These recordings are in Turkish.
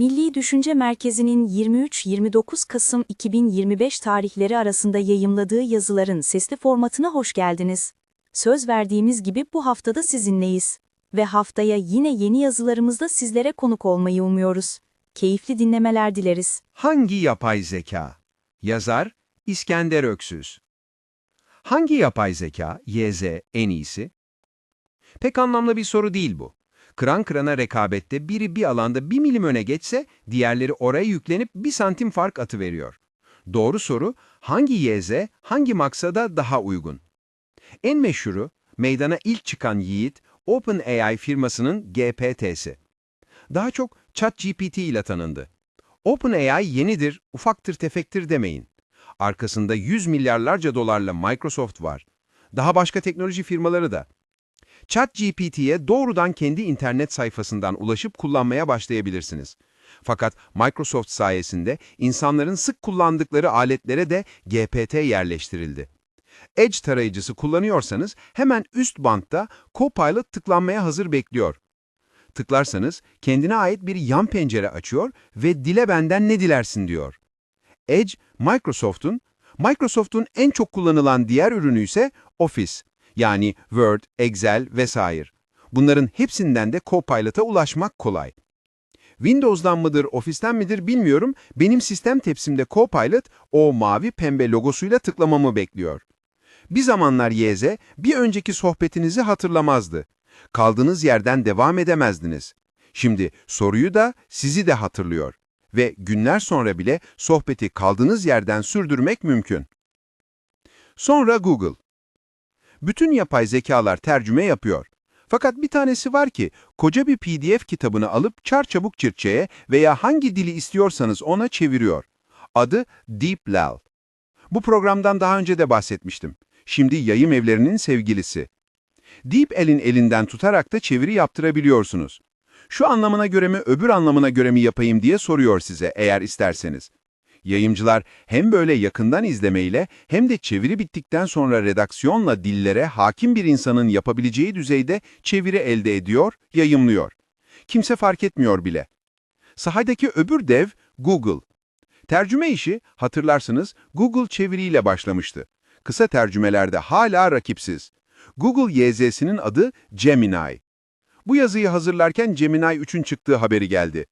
Milli Düşünce Merkezi'nin 23-29 Kasım 2025 tarihleri arasında yayımladığı yazıların sesli formatına hoş geldiniz. Söz verdiğimiz gibi bu haftada sizinleyiz. Ve haftaya yine yeni yazılarımızda sizlere konuk olmayı umuyoruz. Keyifli dinlemeler dileriz. Hangi yapay zeka? Yazar İskender Öksüz. Hangi yapay zeka, YZ, en iyisi? Pek anlamlı bir soru değil bu. Kıran kırana rekabette biri bir alanda bir milim öne geçse, diğerleri oraya yüklenip bir santim fark atıveriyor. Doğru soru, hangi YZ, hangi maksada daha uygun? En meşhuru, meydana ilk çıkan yiğit, OpenAI firmasının GPT'si. Daha çok ChatGPT ile tanındı. OpenAI yenidir, ufaktır tefektir demeyin. Arkasında 100 milyarlarca dolarla Microsoft var. Daha başka teknoloji firmaları da. ChatGPT'ye doğrudan kendi internet sayfasından ulaşıp kullanmaya başlayabilirsiniz. Fakat Microsoft sayesinde insanların sık kullandıkları aletlere de GPT yerleştirildi. Edge tarayıcısı kullanıyorsanız hemen üst bantta Copilot tıklanmaya hazır bekliyor. Tıklarsanız kendine ait bir yan pencere açıyor ve dile benden ne dilersin diyor. Edge, Microsoft'un, Microsoft'un en çok kullanılan diğer ürünü ise Office, yani Word, Excel vesaire. Bunların hepsinden de Copilot'a ulaşmak kolay. Windows'dan mıdır, Office'ten midir bilmiyorum, benim sistem tepsimde Copilot o mavi pembe logosuyla tıklamamı bekliyor. Bir zamanlar YZ, bir önceki sohbetinizi hatırlamazdı. Kaldığınız yerden devam edemezdiniz. Şimdi soruyu da sizi de hatırlıyor ve günler sonra bile sohbeti kaldığınız yerden sürdürmek mümkün. Sonra Google. Bütün yapay zekalar tercüme yapıyor. Fakat bir tanesi var ki koca bir PDF kitabını alıp çarçabuk Çirçe'ye veya hangi dili istiyorsanız ona çeviriyor. Adı DeepL. Bu programdan daha önce de bahsetmiştim. Şimdi yayım evlerinin sevgilisi. DeepL'in elinden tutarak da çeviri yaptırabiliyorsunuz. Şu anlamına göre mi öbür anlamına göre mi yapayım diye soruyor size eğer isterseniz. Yayımcılar hem böyle yakından izlemeyle hem de çeviri bittikten sonra redaksiyonla dillere hakim bir insanın yapabileceği düzeyde çeviri elde ediyor, yayımlıyor. Kimse fark etmiyor bile. Sahadaki öbür dev Google. Tercüme işi hatırlarsınız Google çeviriyle başlamıştı. Kısa tercümelerde hala rakipsiz. Google YZ'sinin adı Gemini. Bu yazıyı hazırlarken Gemini 3'ün çıktığı haberi geldi.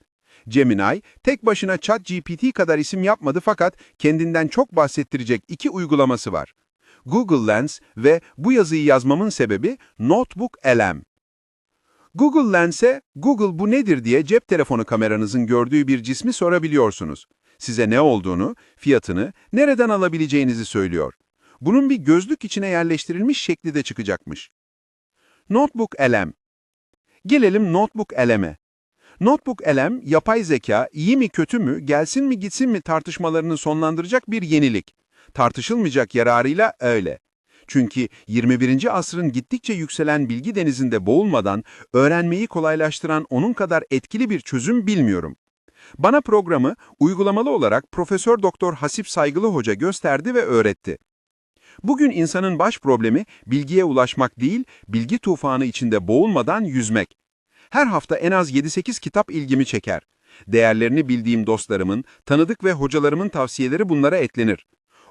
Gemini, tek başına ChatGPT kadar isim yapmadı fakat kendinden çok bahsettirecek iki uygulaması var. Google Lens ve bu yazıyı yazmamın sebebi Notebook LM. Google Lens'e Google bu nedir diye cep telefonu kameranızın gördüğü bir cismi sorabiliyorsunuz. Size ne olduğunu, fiyatını, nereden alabileceğinizi söylüyor. Bunun bir gözlük içine yerleştirilmiş şekli de çıkacakmış. Notebook LM Gelelim Notebook LM'e. Notebook LM, yapay zeka iyi mi kötü mü, gelsin mi gitsin mi tartışmalarını sonlandıracak bir yenilik. Tartışılmayacak yararıyla öyle. Çünkü 21. asrın gittikçe yükselen bilgi denizinde boğulmadan öğrenmeyi kolaylaştıran onun kadar etkili bir çözüm bilmiyorum. Bana programı uygulamalı olarak Profesör Doktor Hasip Saygılı Hoca gösterdi ve öğretti. Bugün insanın baş problemi bilgiye ulaşmak değil, bilgi tufanı içinde boğulmadan yüzmek. Her hafta en az 7-8 kitap ilgimi çeker. Değerlerini bildiğim dostlarımın, tanıdık ve hocalarımın tavsiyeleri bunlara eklenir.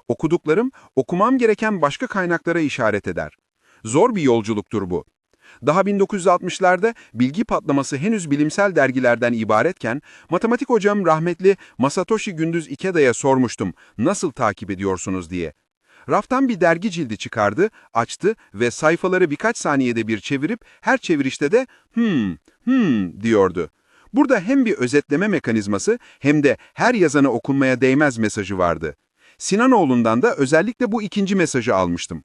Okuduklarım, okumam gereken başka kaynaklara işaret eder. Zor bir yolculuktur bu. Daha 1960'larda bilgi patlaması henüz bilimsel dergilerden ibaretken, matematik hocam rahmetli Masatoshi Gündüz Ikeda'ya sormuştum, nasıl takip ediyorsunuz diye. Raftan bir dergi cildi çıkardı, açtı ve sayfaları birkaç saniyede bir çevirip her çevirişte de hmm, hmm diyordu. Burada hem bir özetleme mekanizması hem de her yazana okunmaya değmez mesajı vardı. Sinanoğlu'ndan da özellikle bu ikinci mesajı almıştım.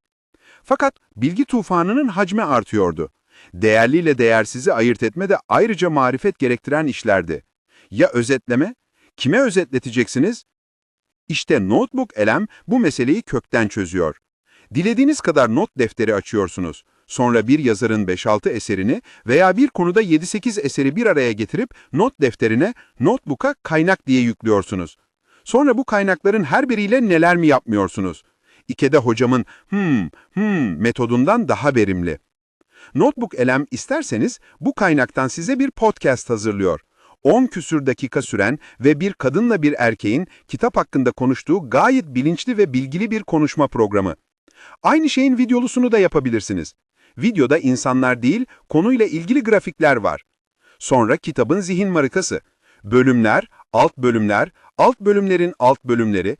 Fakat bilgi tufanının hacmi artıyordu. Değerliyle değersizi ayırt etme de ayrıca marifet gerektiren işlerdi. Ya özetleme? Kime özetleteceksiniz? İşte Notebook LM bu meseleyi kökten çözüyor. Dilediğiniz kadar not defteri açıyorsunuz. Sonra bir yazarın 5-6 eserini veya bir konuda 7-8 eseri bir araya getirip not defterine, notebook'a kaynak diye yüklüyorsunuz. Sonra bu kaynakların her biriyle neler mi yapmıyorsunuz? İkede hocamın hmm, hmm metodundan daha verimli. Notebook LM isterseniz bu kaynaktan size bir podcast hazırlıyor. 10 küsür dakika süren ve bir kadınla bir erkeğin kitap hakkında konuştuğu gayet bilinçli ve bilgili bir konuşma programı. Aynı şeyin videolusunu da yapabilirsiniz. Videoda insanlar değil, konuyla ilgili grafikler var. Sonra kitabın zihin marikası. Bölümler, alt bölümler, alt bölümlerin alt bölümleri,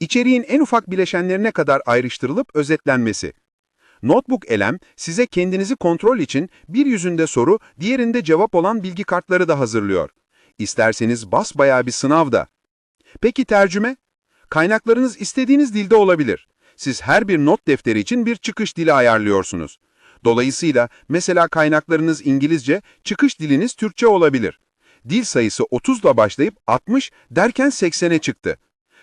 içeriğin en ufak bileşenlerine kadar ayrıştırılıp özetlenmesi. Notebook Elem size kendinizi kontrol için bir yüzünde soru, diğerinde cevap olan bilgi kartları da hazırlıyor. İsterseniz basbayağı bir sınav da. Peki tercüme? Kaynaklarınız istediğiniz dilde olabilir. Siz her bir not defteri için bir çıkış dili ayarlıyorsunuz. Dolayısıyla mesela kaynaklarınız İngilizce, çıkış diliniz Türkçe olabilir. Dil sayısı 30 ile başlayıp 60 derken 80'e çıktı.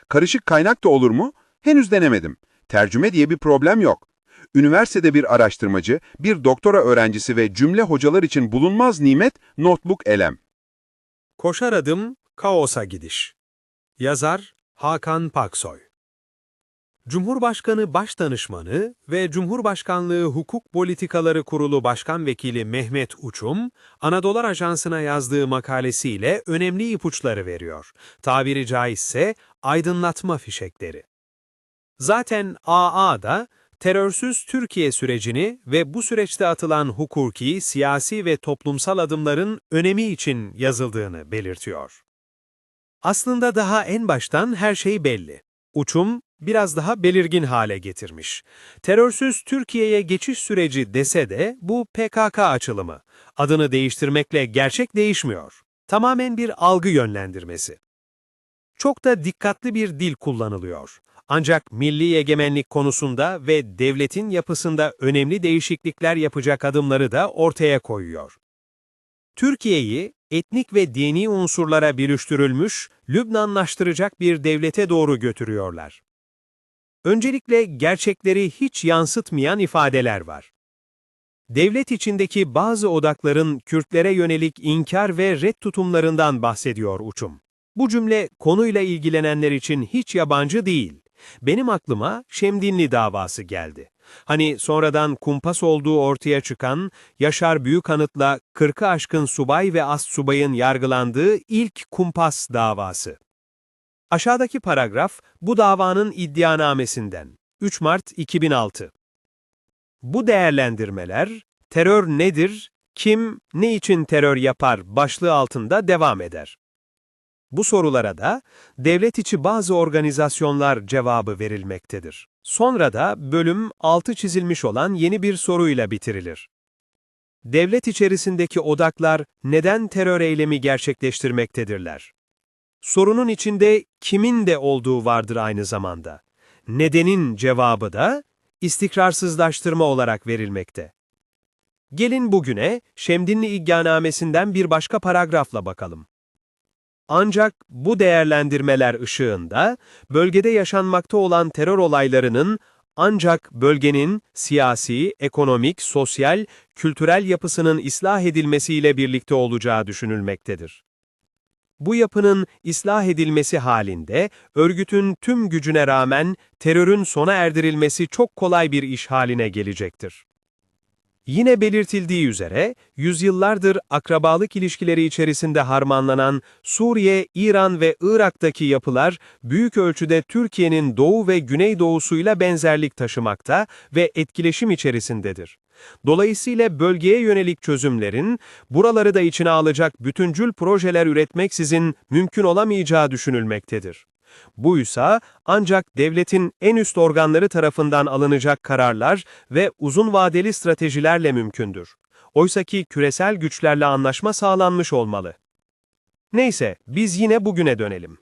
Karışık kaynak da olur mu? Henüz denemedim. Tercüme diye bir problem yok. Üniversitede bir araştırmacı, bir doktora öğrencisi ve cümle hocalar için bulunmaz nimet Notebook Elem. Koşar adım, kaosa gidiş. Yazar Hakan Paksoy Cumhurbaşkanı Başdanışmanı ve Cumhurbaşkanlığı Hukuk Politikaları Kurulu Başkan Vekili Mehmet Uçum, Anadolu Ajansı'na yazdığı makalesiyle önemli ipuçları veriyor. Tabiri caizse aydınlatma fişekleri. Zaten AA da terörsüz Türkiye sürecini ve bu süreçte atılan hukuki, siyasi ve toplumsal adımların önemi için yazıldığını belirtiyor. Aslında daha en baştan her şey belli. Uçum biraz daha belirgin hale getirmiş. Terörsüz Türkiye'ye geçiş süreci dese de bu PKK açılımı. Adını değiştirmekle gerçek değişmiyor. Tamamen bir algı yönlendirmesi. Çok da dikkatli bir dil kullanılıyor. Ancak milli egemenlik konusunda ve devletin yapısında önemli değişiklikler yapacak adımları da ortaya koyuyor. Türkiye'yi etnik ve dini unsurlara bürüştürülmüş, Lübnanlaştıracak bir devlete doğru götürüyorlar. Öncelikle gerçekleri hiç yansıtmayan ifadeler var. Devlet içindeki bazı odakların Kürtlere yönelik inkar ve red tutumlarından bahsediyor Uçum. Bu cümle konuyla ilgilenenler için hiç yabancı değil. Benim aklıma Şemdinli davası geldi. Hani sonradan kumpas olduğu ortaya çıkan, Yaşar Büyükanıt'la 40'ı aşkın subay ve astsubayın yargılandığı ilk kumpas davası. Aşağıdaki paragraf bu davanın iddianamesinden. 3 Mart 2006. Bu değerlendirmeler, terör nedir, kim, ne için terör yapar başlığı altında devam eder. Bu sorulara da devlet içi bazı organizasyonlar cevabı verilmektedir. Sonra da bölüm altı çizilmiş olan yeni bir soruyla bitirilir. Devlet içerisindeki odaklar neden terör eylemi gerçekleştirmektedirler? Sorunun içinde kimin de olduğu vardır aynı zamanda. Nedenin cevabı da istikrarsızlaştırma olarak verilmekte. Gelin bugüne Şemdinli İddianamesinden bir başka paragrafla bakalım. Ancak bu değerlendirmeler ışığında bölgede yaşanmakta olan terör olaylarının ancak bölgenin siyasi, ekonomik, sosyal, kültürel yapısının ıslah edilmesiyle birlikte olacağı düşünülmektedir. Bu yapının ıslah edilmesi halinde örgütün tüm gücüne rağmen terörün sona erdirilmesi çok kolay bir iş haline gelecektir. Yine belirtildiği üzere, yüzyıllardır akrabalık ilişkileri içerisinde harmanlanan Suriye, İran ve Irak'taki yapılar büyük ölçüde Türkiye'nin doğu ve güneydoğusuyla benzerlik taşımakta ve etkileşim içerisindedir. Dolayısıyla bölgeye yönelik çözümlerin, buraları da içine alacak bütüncül projeler üretmeksizin mümkün olamayacağı düşünülmektedir. Buysa ancak devletin en üst organları tarafından alınacak kararlar ve uzun vadeli stratejilerle mümkündür. Oysaki küresel güçlerle anlaşma sağlanmış olmalı. Neyse, biz yine bugüne dönelim.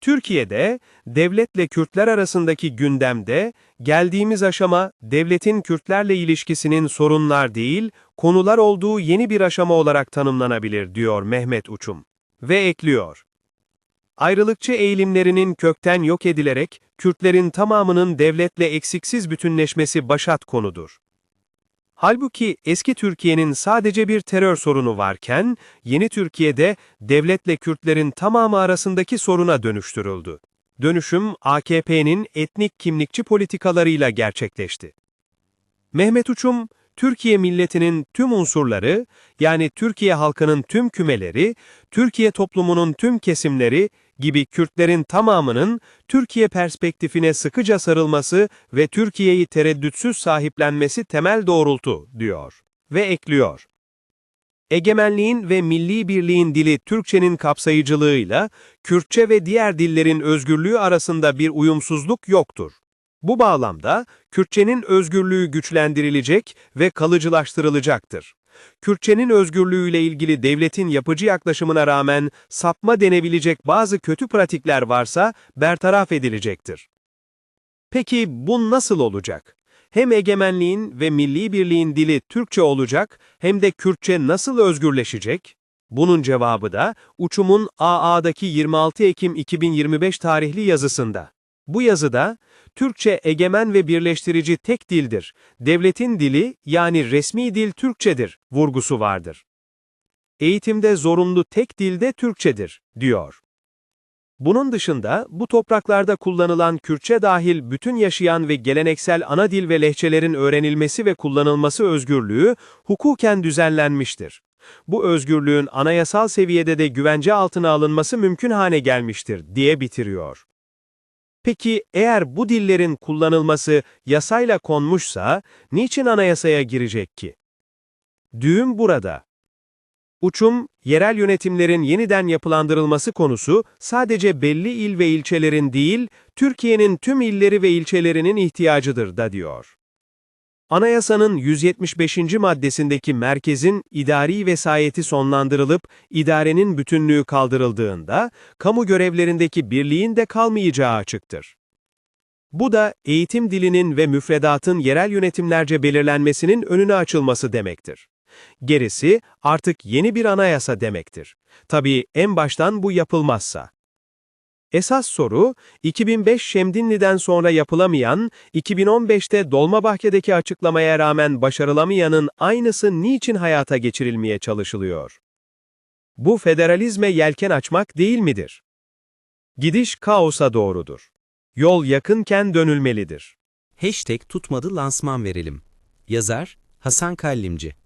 Türkiye'de, devletle Kürtler arasındaki gündemde, geldiğimiz aşama, devletin Kürtlerle ilişkisinin sorunlar değil, konular olduğu yeni bir aşama olarak tanımlanabilir, diyor Mehmet Uçum. Ve ekliyor. Ayrılıkçı eğilimlerinin kökten yok edilerek, Kürtlerin tamamının devletle eksiksiz bütünleşmesi başat konudur. Halbuki eski Türkiye'nin sadece bir terör sorunu varken, yeni Türkiye'de devletle Kürtlerin tamamı arasındaki soruna dönüştürüldü. Dönüşüm AKP'nin etnik kimlikçi politikalarıyla gerçekleşti. Mehmet Uçum, Türkiye milletinin tüm unsurları, yani Türkiye halkının tüm kümeleri, Türkiye toplumunun tüm kesimleri gibi Kürtlerin tamamının Türkiye perspektifine sıkıca sarılması ve Türkiye'yi tereddütsüz sahiplenmesi temel doğrultu, diyor. Ve ekliyor. Egemenliğin ve milli birliğin dili Türkçenin kapsayıcılığıyla, Kürtçe ve diğer dillerin özgürlüğü arasında bir uyumsuzluk yoktur. Bu bağlamda, Kürtçenin özgürlüğü güçlendirilecek ve kalıcılaştırılacaktır. Kürtçenin özgürlüğüyle ilgili devletin yapıcı yaklaşımına rağmen sapma denebilecek bazı kötü pratikler varsa bertaraf edilecektir. Peki bu nasıl olacak? Hem egemenliğin ve milli birliğin dili Türkçe olacak hem de Kürtçe nasıl özgürleşecek? Bunun cevabı da Uçum'un AA'daki 26 Ekim 2025 tarihli yazısında. Bu yazıda, Türkçe egemen ve birleştirici tek dildir. Devletin dili yani resmi dil Türkçedir vurgusu vardır. Eğitimde zorunlu tek dilde Türkçedir, diyor. Bunun dışında bu topraklarda kullanılan Kürtçe dahil bütün yaşayan ve geleneksel ana dil ve lehçelerin öğrenilmesi ve kullanılması özgürlüğü hukuken düzenlenmiştir. Bu özgürlüğün anayasal seviyede de güvence altına alınması mümkün hale gelmiştir, diye bitiriyor. Peki eğer bu dillerin kullanılması yasayla konmuşsa, niçin anayasaya girecek ki? Düğüm burada. Uçum, yerel yönetimlerin yeniden yapılandırılması konusu sadece belli il ve ilçelerin değil, Türkiye'nin tüm illeri ve ilçelerinin ihtiyacıdır da diyor. Anayasanın 175. maddesindeki merkezin idari vesayeti sonlandırılıp idarenin bütünlüğü kaldırıldığında, kamu görevlerindeki birliğin de kalmayacağı açıktır. Bu da eğitim dilinin ve müfredatın yerel yönetimlerce belirlenmesinin önüne açılması demektir. Gerisi artık yeni bir anayasa demektir. Tabii en baştan bu yapılmazsa. Esas soru, 2005 Şemdinli'den sonra yapılamayan, 2015'te Dolmabahçe'deki açıklamaya rağmen başarılamayanın aynısı niçin hayata geçirilmeye çalışılıyor? Bu federalizme yelken açmak değil midir? Gidiş kaosa doğrudur. Yol yakınken dönülmelidir. Hashtag tutmadı lansman verelim. Yazar Hasan Kallimci.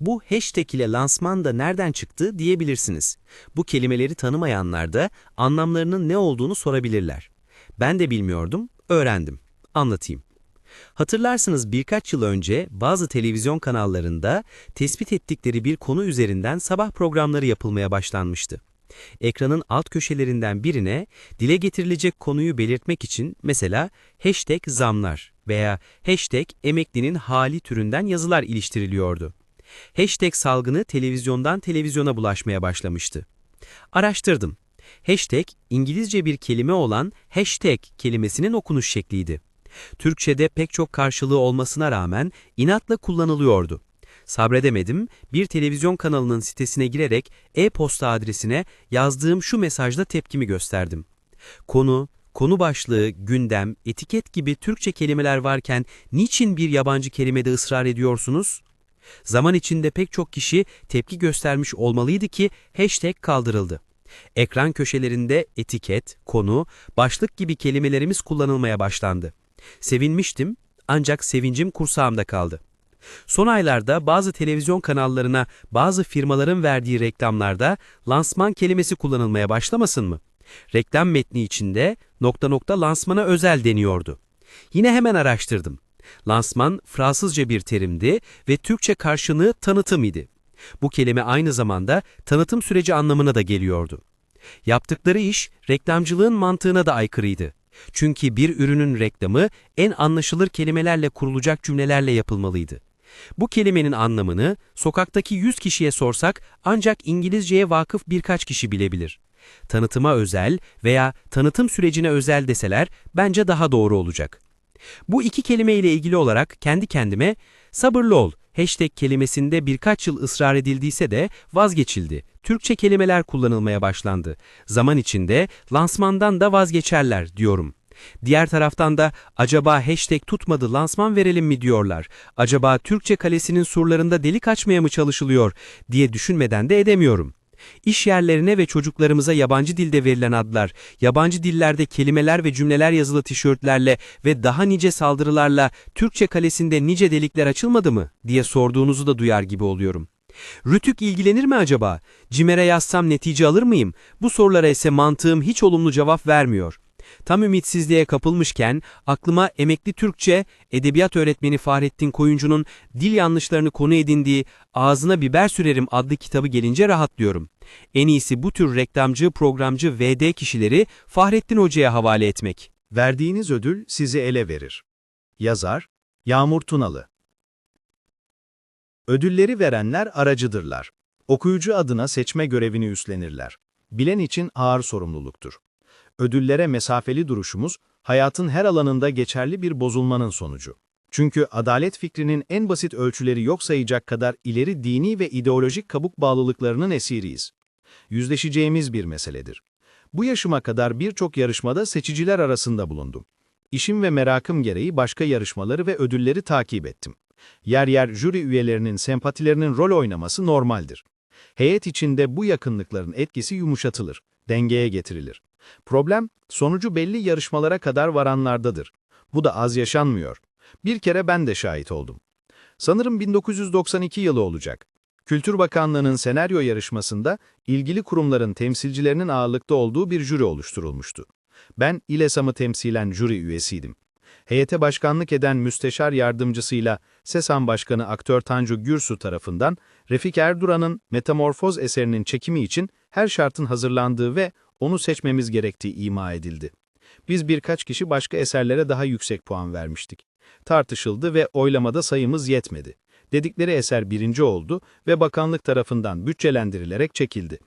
Bu hashtag ile lansman da nereden çıktı diyebilirsiniz. Bu kelimeleri tanımayanlar da anlamlarının ne olduğunu sorabilirler. Ben de bilmiyordum, öğrendim. Anlatayım. Hatırlarsınız birkaç yıl önce bazı televizyon kanallarında tespit ettikleri bir konu üzerinden sabah programları yapılmaya başlanmıştı. Ekranın alt köşelerinden birine dile getirilecek konuyu belirtmek için mesela hashtag zamlar veya hashtag emeklinin hali türünden yazılar iliştiriliyordu. Hashtag salgını televizyondan televizyona bulaşmaya başlamıştı. Araştırdım. Hashtag, İngilizce bir kelime olan hashtag kelimesinin okunuş şekliydi. Türkçe'de pek çok karşılığı olmasına rağmen inatla kullanılıyordu. Sabredemedim, bir televizyon kanalının sitesine girerek e-posta adresine yazdığım şu mesajla tepkimi gösterdim. Konu, konu başlığı, gündem, etiket gibi Türkçe kelimeler varken niçin bir yabancı kelimede ısrar ediyorsunuz? Zaman içinde pek çok kişi tepki göstermiş olmalıydı ki hashtag kaldırıldı. Ekran köşelerinde etiket, konu, başlık gibi kelimelerimiz kullanılmaya başlandı. Sevinmiştim ancak sevincim kursağımda kaldı. Son aylarda bazı televizyon kanallarına bazı firmaların verdiği reklamlarda lansman kelimesi kullanılmaya başlamasın mı? Reklam metni içinde nokta nokta lansmana özel deniyordu. Yine hemen araştırdım. Lansman Fransızca bir terimdi ve Türkçe karşılığı tanıtım idi. Bu kelime aynı zamanda tanıtım süreci anlamına da geliyordu. Yaptıkları iş reklamcılığın mantığına da aykırıydı. Çünkü bir ürünün reklamı en anlaşılır kelimelerle kurulacak cümlelerle yapılmalıydı. Bu kelimenin anlamını sokaktaki 100 kişiye sorsak ancak İngilizceye vakıf birkaç kişi bilebilir. Tanıtıma özel veya tanıtım sürecine özel deseler bence daha doğru olacak. Bu iki kelime ile ilgili olarak kendi kendime sabırlı ol, hashtag kelimesinde birkaç yıl ısrar edildiyse de vazgeçildi. Türkçe kelimeler kullanılmaya başlandı. Zaman içinde lansmandan da vazgeçerler diyorum. Diğer taraftan da acaba hashtag tutmadı lansman verelim mi diyorlar. Acaba Türkçe kalesinin surlarında delik açmaya mı çalışılıyor diye düşünmeden de edemiyorum. İş yerlerine ve çocuklarımıza yabancı dilde verilen adlar, yabancı dillerde kelimeler ve cümleler yazılı tişörtlerle ve daha nice saldırılarla Türkçe kalesinde nice delikler açılmadı mı diye sorduğunuzu da duyar gibi oluyorum. Rütük ilgilenir mi acaba? CİMER'e yazsam netice alır mıyım? Bu sorulara ise mantığım hiç olumlu cevap vermiyor. Tam ümitsizliğe kapılmışken aklıma emekli Türkçe edebiyat öğretmeni Fahrettin Koyuncu'nun dil yanlışlarını konu edindiği Ağzına Biber Sürerim adlı kitabı gelince rahatlıyorum. En iyisi bu tür reklamcı, programcı VD kişileri Fahrettin Hoca'ya havale etmek. Verdiğiniz ödül sizi ele verir. Yazar, Yağmur Tunalı Ödülleri verenler aracıdırlar. Okuyucu adına seçme görevini üstlenirler. Bilen için ağır sorumluluktur. Ödüllere mesafeli duruşumuz, hayatın her alanında geçerli bir bozulmanın sonucu. Çünkü adalet fikrinin en basit ölçüleri yok sayacak kadar ileri dini ve ideolojik kabuk bağlılıklarının esiriyiz. Yüzleşeceğimiz bir meseledir. Bu yaşıma kadar birçok yarışmada seçiciler arasında bulundum. İşim ve merakım gereği başka yarışmaları ve ödülleri takip ettim. Yer yer jüri üyelerinin sempatilerinin rol oynaması normaldir. Heyet içinde bu yakınlıkların etkisi yumuşatılır, dengeye getirilir. Problem, sonucu belli yarışmalara kadar varanlardadır. Bu da az yaşanmıyor. Bir kere ben de şahit oldum. Sanırım 1992 yılı olacak. Kültür Bakanlığı'nın senaryo yarışmasında ilgili kurumların temsilcilerinin ağırlıkta olduğu bir jüri oluşturulmuştu. Ben İLESAM'ı temsilen jüri üyesiydim. Heyete başkanlık eden müsteşar yardımcısıyla SESAM Başkanı aktör Tanju Gürsu tarafından Refik Erduran'ın Metamorfoz eserinin çekimi için her şartın hazırlandığı ve onu seçmemiz gerektiği ima edildi. Biz birkaç kişi başka eserlere daha yüksek puan vermiştik. Tartışıldı ve oylamada sayımız yetmedi. Dedikleri eser birinci oldu ve bakanlık tarafından bütçelendirilerek çekildi.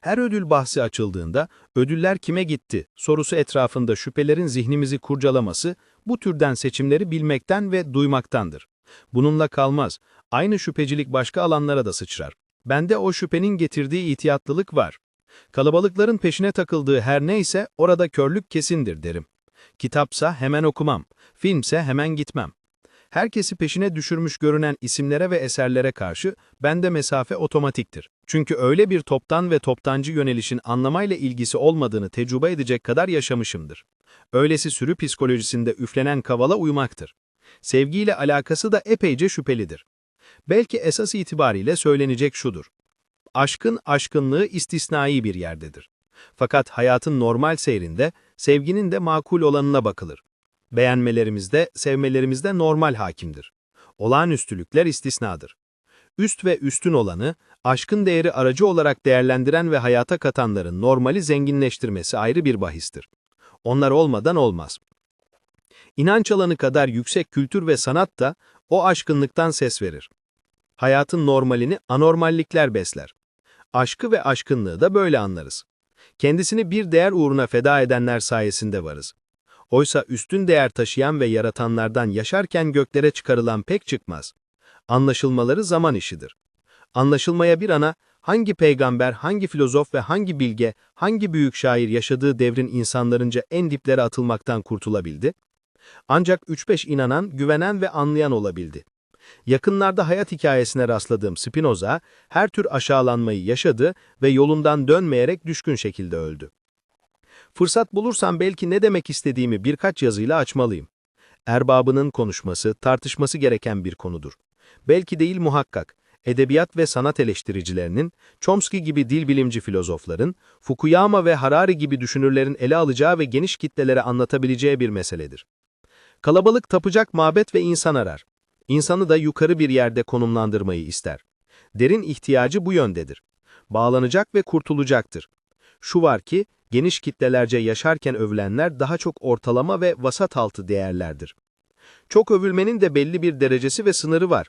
Her ödül bahsi açıldığında ödüller kime gitti sorusu etrafında şüphelerin zihnimizi kurcalaması bu türden seçimleri bilmekten ve duymaktandır. Bununla kalmaz. Aynı şüphecilik başka alanlara da sıçrar. Bende o şüphenin getirdiği itiyatlılık var. Kalabalıkların peşine takıldığı her neyse orada körlük kesindir derim. Kitapsa hemen okumam, filmse hemen gitmem. Herkesi peşine düşürmüş görünen isimlere ve eserlere karşı bende mesafe otomatiktir. Çünkü öyle bir toptan ve toptancı yönelişin anlamayla ilgisi olmadığını tecrübe edecek kadar yaşamışımdır. Öylesi sürü psikolojisinde üflenen kavala uymaktır. Sevgiyle alakası da epeyce şüphelidir. Belki esas itibariyle söylenecek şudur. Aşkın aşkınlığı istisnai bir yerdedir. Fakat hayatın normal seyrinde sevginin de makul olanına bakılır. Beğenmelerimizde, sevmelerimizde normal hakimdir. Olağanüstülükler istisnadır. Üst ve üstün olanı, aşkın değeri aracı olarak değerlendiren ve hayata katanların normali zenginleştirmesi ayrı bir bahistir. Onlar olmadan olmaz. İnanç alanı kadar yüksek kültür ve sanat da o aşkınlıktan ses verir. Hayatın normalini anormallikler besler. Aşkı ve aşkınlığı da böyle anlarız. Kendisini bir değer uğruna feda edenler sayesinde varız. Oysa üstün değer taşıyan ve yaratanlardan yaşarken göklere çıkarılan pek çıkmaz. Anlaşılmaları zaman işidir. Anlaşılmaya bir ana, hangi peygamber, hangi filozof ve hangi bilge, hangi büyük şair yaşadığı devrin insanlarınca en diplere atılmaktan kurtulabildi? Ancak 3-5 inanan, güvenen ve anlayan olabildi. Yakınlarda hayat hikayesine rastladığım Spinoza, her tür aşağılanmayı yaşadı ve yolundan dönmeyerek düşkün şekilde öldü. Fırsat bulursam belki ne demek istediğimi birkaç yazıyla açmalıyım. Erbabının konuşması, tartışması gereken bir konudur. Belki değil muhakkak, edebiyat ve sanat eleştiricilerinin, Chomsky gibi dil bilimci filozofların, Fukuyama ve Harari gibi düşünürlerin ele alacağı ve geniş kitlelere anlatabileceği bir meseledir. Kalabalık tapacak mabet ve insan arar. İnsanı da yukarı bir yerde konumlandırmayı ister. Derin ihtiyacı bu yöndedir. Bağlanacak ve kurtulacaktır. Şu var ki, geniş kitlelerce yaşarken övülenler daha çok ortalama ve vasat altı değerlerdir. Çok övülmenin de belli bir derecesi ve sınırı var.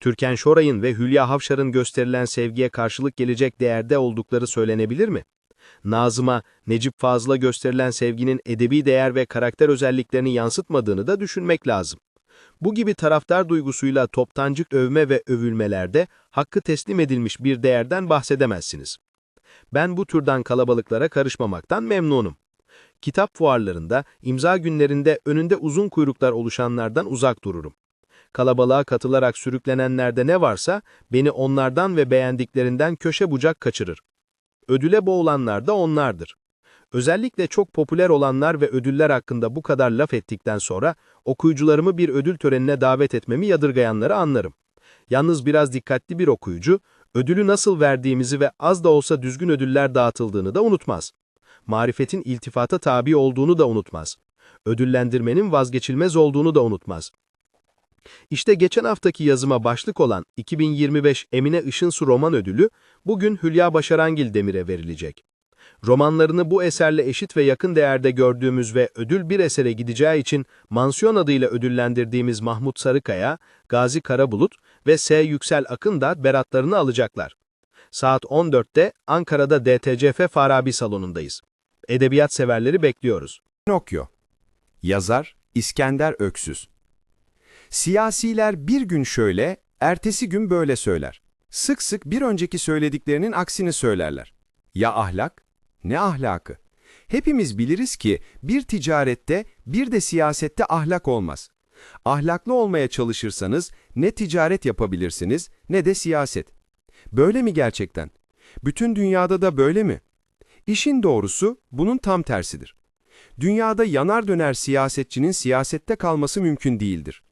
Türkan Şoray'ın ve Hülya Havşar'ın gösterilen sevgiye karşılık gelecek değerde oldukları söylenebilir mi? Nazım'a, Necip Fazıl'a gösterilen sevginin edebi değer ve karakter özelliklerini yansıtmadığını da düşünmek lazım. Bu gibi taraftar duygusuyla toptancık övme ve övülmelerde hakkı teslim edilmiş bir değerden bahsedemezsiniz. Ben bu türden kalabalıklara karışmamaktan memnunum. Kitap fuarlarında, imza günlerinde önünde uzun kuyruklar oluşanlardan uzak dururum. kalabalığa katılarak sürüklenenlerde ne varsa beni onlardan ve beğendiklerinden köşe bucak kaçırır. Ödüle boğulanlar da onlardır. Özellikle çok popüler olanlar ve ödüller hakkında bu kadar laf ettikten sonra okuyucularımı bir ödül törenine davet etmemi yadırgayanları anlarım. Yalnız biraz dikkatli bir okuyucu, ödülü nasıl verdiğimizi ve az da olsa düzgün ödüller dağıtıldığını da unutmaz. Marifetin iltifata tabi olduğunu da unutmaz. Ödüllendirmenin vazgeçilmez olduğunu da unutmaz. İşte geçen haftaki yazıma başlık olan 2025 Emine Işınsu Roman Ödülü bugün Hülya Başarangil Demir'e verilecek. Romanlarını bu eserle eşit ve yakın değerde gördüğümüz ve ödül bir esere gideceği için mansiyon adıyla ödüllendirdiğimiz Mahmut Sarıkaya, Gazi Karabulut ve S. Yüksel Akın da beratlarını alacaklar. Saat 14'te Ankara'da DTCF Farabi salonundayız. Edebiyat severleri bekliyoruz. Pinokyo Yazar İskender Öksüz Siyasiler bir gün şöyle, ertesi gün böyle söyler. Sık sık bir önceki söylediklerinin aksini söylerler. Ya ahlak? Ne ahlakı? Hepimiz biliriz ki bir ticarette bir de siyasette ahlak olmaz. Ahlaklı olmaya çalışırsanız ne ticaret yapabilirsiniz ne de siyaset. Böyle mi gerçekten? Bütün dünyada da böyle mi? İşin doğrusu bunun tam tersidir. Dünyada yanar döner siyasetçinin siyasette kalması mümkün değildir.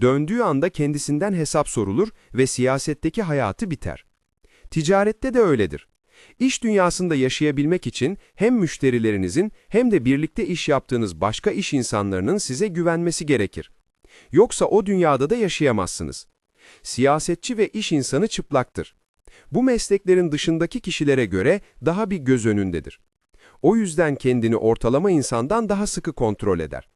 Döndüğü anda kendisinden hesap sorulur ve siyasetteki hayatı biter. Ticarette de öyledir. İş dünyasında yaşayabilmek için hem müşterilerinizin hem de birlikte iş yaptığınız başka iş insanlarının size güvenmesi gerekir. Yoksa o dünyada da yaşayamazsınız. Siyasetçi ve iş insanı çıplaktır. Bu mesleklerin dışındaki kişilere göre daha bir göz önündedir. O yüzden kendini ortalama insandan daha sıkı kontrol eder.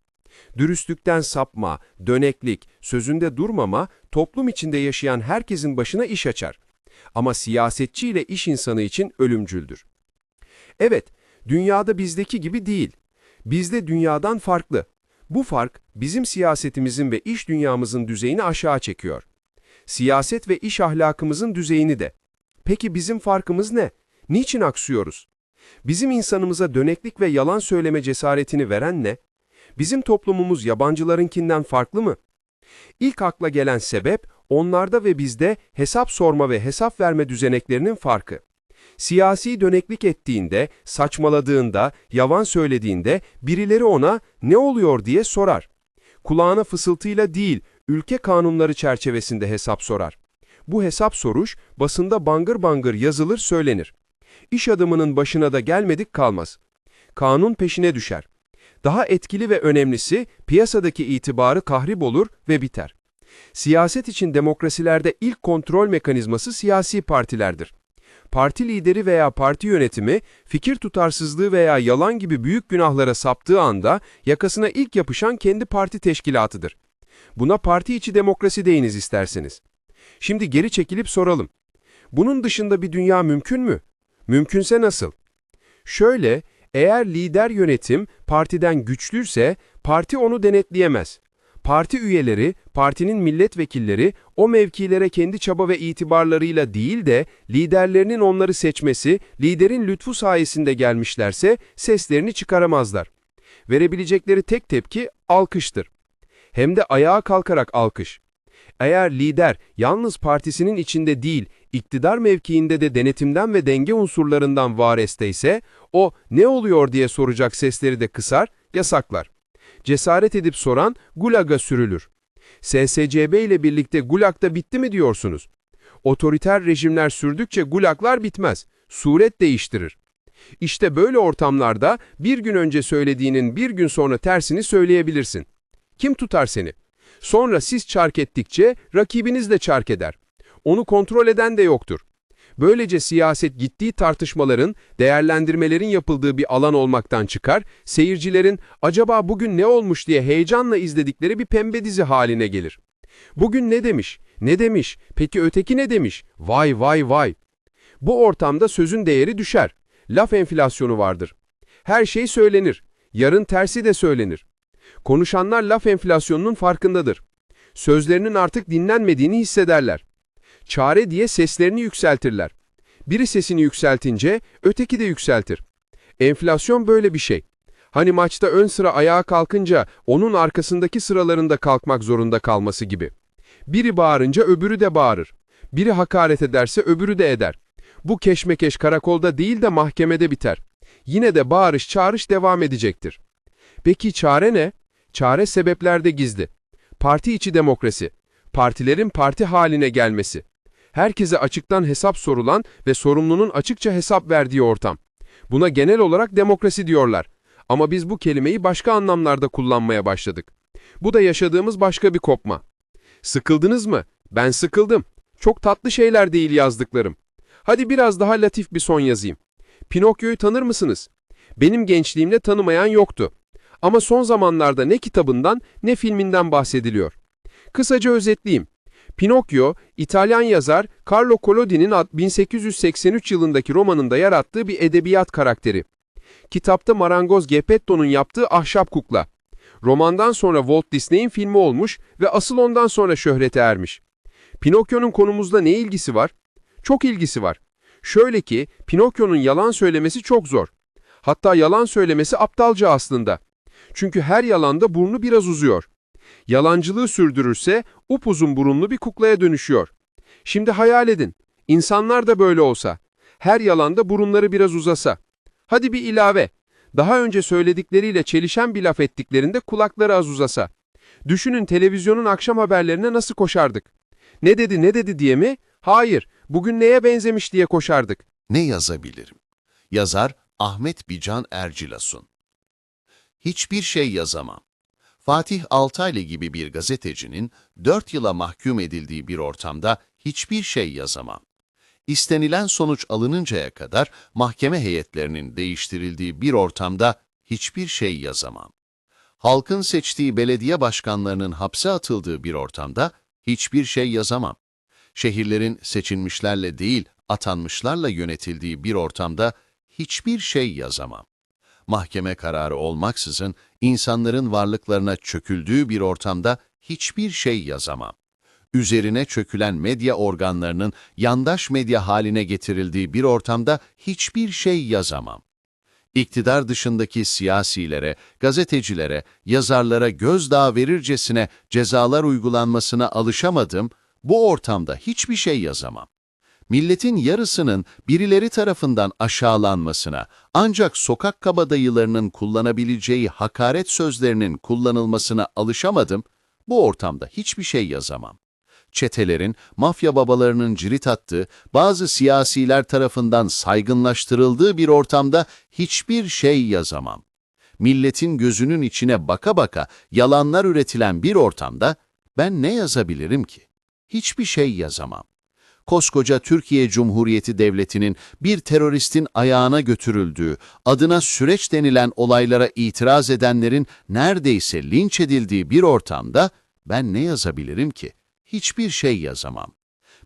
Dürüstlükten sapma, döneklik, sözünde durmama toplum içinde yaşayan herkesin başına iş açar. Ama siyasetçi ile iş insanı için ölümcüldür. Evet, dünyada bizdeki gibi değil. Bizde dünyadan farklı. Bu fark bizim siyasetimizin ve iş dünyamızın düzeyini aşağı çekiyor. Siyaset ve iş ahlakımızın düzeyini de. Peki bizim farkımız ne? Niçin aksıyoruz? Bizim insanımıza döneklik ve yalan söyleme cesaretini veren ne? Bizim toplumumuz yabancılarınkinden farklı mı? İlk akla gelen sebep onlarda ve bizde hesap sorma ve hesap verme düzeneklerinin farkı. Siyasi döneklik ettiğinde, saçmaladığında, yavan söylediğinde birileri ona ne oluyor diye sorar. Kulağına fısıltıyla değil, ülke kanunları çerçevesinde hesap sorar. Bu hesap soruş basında bangır bangır yazılır söylenir. İş adamının başına da gelmedik kalmaz. Kanun peşine düşer. Daha etkili ve önemlisi piyasadaki itibarı kahrip olur ve biter. Siyaset için demokrasilerde ilk kontrol mekanizması siyasi partilerdir. Parti lideri veya parti yönetimi fikir tutarsızlığı veya yalan gibi büyük günahlara saptığı anda yakasına ilk yapışan kendi parti teşkilatıdır. Buna parti içi demokrasi deyiniz isterseniz. Şimdi geri çekilip soralım. Bunun dışında bir dünya mümkün mü? Mümkünse nasıl? Şöyle, eğer lider yönetim partiden güçlüyse parti onu denetleyemez. Parti üyeleri, partinin milletvekilleri o mevkilere kendi çaba ve itibarlarıyla değil de liderlerinin onları seçmesi, liderin lütfu sayesinde gelmişlerse seslerini çıkaramazlar. Verebilecekleri tek tepki alkıştır. Hem de ayağa kalkarak alkış. Eğer lider yalnız partisinin içinde değil, iktidar mevkiinde de denetimden ve denge unsurlarından vareste ise, o ne oluyor diye soracak sesleri de kısar, yasaklar. Cesaret edip soran Gulag'a sürülür. SSCB ile birlikte Gulag da bitti mi diyorsunuz? Otoriter rejimler sürdükçe Gulaglar bitmez, suret değiştirir. İşte böyle ortamlarda bir gün önce söylediğinin bir gün sonra tersini söyleyebilirsin. Kim tutar seni? Sonra siz çark ettikçe rakibiniz de çark eder. Onu kontrol eden de yoktur. Böylece siyaset gittiği tartışmaların, değerlendirmelerin yapıldığı bir alan olmaktan çıkar, seyircilerin acaba bugün ne olmuş diye heyecanla izledikleri bir pembe dizi haline gelir. Bugün ne demiş, ne demiş, peki öteki ne demiş, vay vay vay. Bu ortamda sözün değeri düşer. Laf enflasyonu vardır. Her şey söylenir. Yarın tersi de söylenir. Konuşanlar laf enflasyonunun farkındadır. Sözlerinin artık dinlenmediğini hissederler. Çare diye seslerini yükseltirler. Biri sesini yükseltince öteki de yükseltir. Enflasyon böyle bir şey. Hani maçta ön sıra ayağa kalkınca onun arkasındaki sıralarında kalkmak zorunda kalması gibi. Biri bağırınca öbürü de bağırır. Biri hakaret ederse öbürü de eder. Bu keşmekeş karakolda değil de mahkemede biter. Yine de bağırış çağrış devam edecektir. Peki çare ne? Çare sebeplerde gizli. Parti içi demokrasi. Partilerin parti haline gelmesi. Herkese açıktan hesap sorulan ve sorumlunun açıkça hesap verdiği ortam. Buna genel olarak demokrasi diyorlar. Ama biz bu kelimeyi başka anlamlarda kullanmaya başladık. Bu da yaşadığımız başka bir kopma. Sıkıldınız mı? Ben sıkıldım. Çok tatlı şeyler değil yazdıklarım. Hadi biraz daha latif bir son yazayım. Pinokyo'yu tanır mısınız? Benim gençliğimde tanımayan yoktu. Ama son zamanlarda ne kitabından ne filminden bahsediliyor. Kısaca özetleyeyim. Pinokyo, İtalyan yazar Carlo Collodi'nin 1883 yılındaki romanında yarattığı bir edebiyat karakteri. Kitapta marangoz Geppetto'nun yaptığı ahşap kukla. Romandan sonra Walt Disney'in filmi olmuş ve asıl ondan sonra şöhrete ermiş. Pinokyo'nun konumuzda ne ilgisi var? Çok ilgisi var. Şöyle ki, Pinokyo'nun yalan söylemesi çok zor. Hatta yalan söylemesi aptalca aslında. Çünkü her yalanda burnu biraz uzuyor. Yalancılığı sürdürürse upuzun burunlu bir kuklaya dönüşüyor. Şimdi hayal edin, insanlar da böyle olsa. Her yalanda burunları biraz uzasa. Hadi bir ilave. Daha önce söyledikleriyle çelişen bir laf ettiklerinde kulakları az uzasa. Düşünün televizyonun akşam haberlerine nasıl koşardık. Ne dedi ne dedi diye mi? Hayır, bugün neye benzemiş diye koşardık. Ne yazabilirim? Yazar Ahmet Bican Ercilasun. Hiçbir şey yazamam. Fatih Altaylı gibi bir gazetecinin dört yıla mahkum edildiği bir ortamda hiçbir şey yazamam. İstenilen sonuç alınıncaya kadar mahkeme heyetlerinin değiştirildiği bir ortamda hiçbir şey yazamam. Halkın seçtiği belediye başkanlarının hapse atıldığı bir ortamda hiçbir şey yazamam. Şehirlerin seçilmişlerle değil, atanmışlarla yönetildiği bir ortamda hiçbir şey yazamam. Mahkeme kararı olmaksızın insanların varlıklarına çöküldüğü bir ortamda hiçbir şey yazamam. Üzerine çökülen medya organlarının yandaş medya haline getirildiği bir ortamda hiçbir şey yazamam. İktidar dışındaki siyasilere, gazetecilere, yazarlara gözdağı verircesine cezalar uygulanmasına alışamadım, bu ortamda hiçbir şey yazamam. Milletin yarısının birileri tarafından aşağılanmasına, ancak sokak kabadayılarının kullanabileceği hakaret sözlerinin kullanılmasına alışamadım, bu ortamda hiçbir şey yazamam. Çetelerin, mafya babalarının cirit attığı, bazı siyasiler tarafından saygınlaştırıldığı bir ortamda hiçbir şey yazamam. Milletin gözünün içine baka baka yalanlar üretilen bir ortamda ben ne yazabilirim ki? Hiçbir şey yazamam. Koskoca Türkiye Cumhuriyeti Devleti'nin bir teröristin ayağına götürüldüğü, adına süreç denilen olaylara itiraz edenlerin neredeyse linç edildiği bir ortamda ben ne yazabilirim ki? Hiçbir şey yazamam.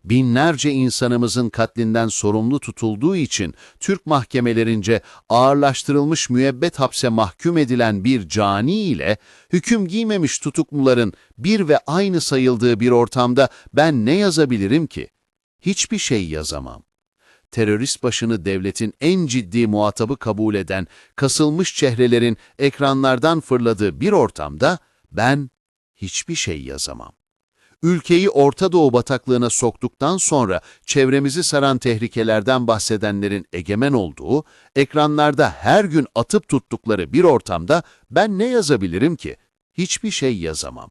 Binlerce insanımızın katlinden sorumlu tutulduğu için Türk mahkemelerince ağırlaştırılmış müebbet hapse mahkum edilen bir cani ile hüküm giymemiş tutukluların bir ve aynı sayıldığı bir ortamda ben ne yazabilirim ki? Hiçbir şey yazamam. Terörist başını devletin en ciddi muhatabı kabul eden kasılmış çehrelerin ekranlardan fırladığı bir ortamda ben hiçbir şey yazamam ülkeyi Orta Doğu bataklığına soktuktan sonra çevremizi saran tehlikelerden bahsedenlerin egemen olduğu, ekranlarda her gün atıp tuttukları bir ortamda ben ne yazabilirim ki? Hiçbir şey yazamam.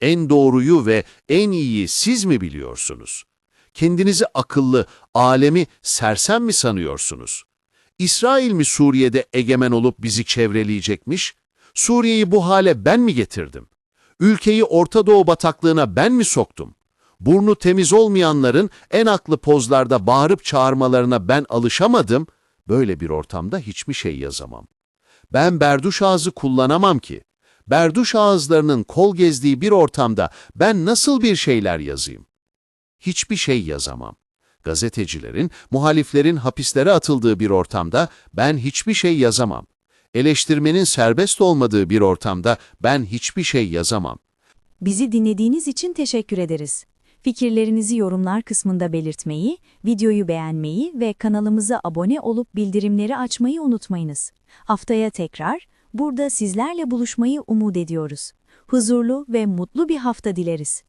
En doğruyu ve en iyiyi siz mi biliyorsunuz? Kendinizi akıllı, alemi sersem mi sanıyorsunuz? İsrail mi Suriye'de egemen olup bizi çevreleyecekmiş? Suriye'yi bu hale ben mi getirdim? Ülkeyi Orta Doğu bataklığına ben mi soktum? Burnu temiz olmayanların en aklı pozlarda bağırıp çağırmalarına ben alışamadım, böyle bir ortamda hiçbir şey yazamam. Ben berduş ağzı kullanamam ki. Berduş ağızlarının kol gezdiği bir ortamda ben nasıl bir şeyler yazayım? Hiçbir şey yazamam. Gazetecilerin, muhaliflerin hapislere atıldığı bir ortamda ben hiçbir şey yazamam. Eleştirmenin serbest olmadığı bir ortamda ben hiçbir şey yazamam. Bizi dinlediğiniz için teşekkür ederiz. Fikirlerinizi yorumlar kısmında belirtmeyi, videoyu beğenmeyi ve kanalımıza abone olup bildirimleri açmayı unutmayınız. Haftaya tekrar burada sizlerle buluşmayı umut ediyoruz. Huzurlu ve mutlu bir hafta dileriz.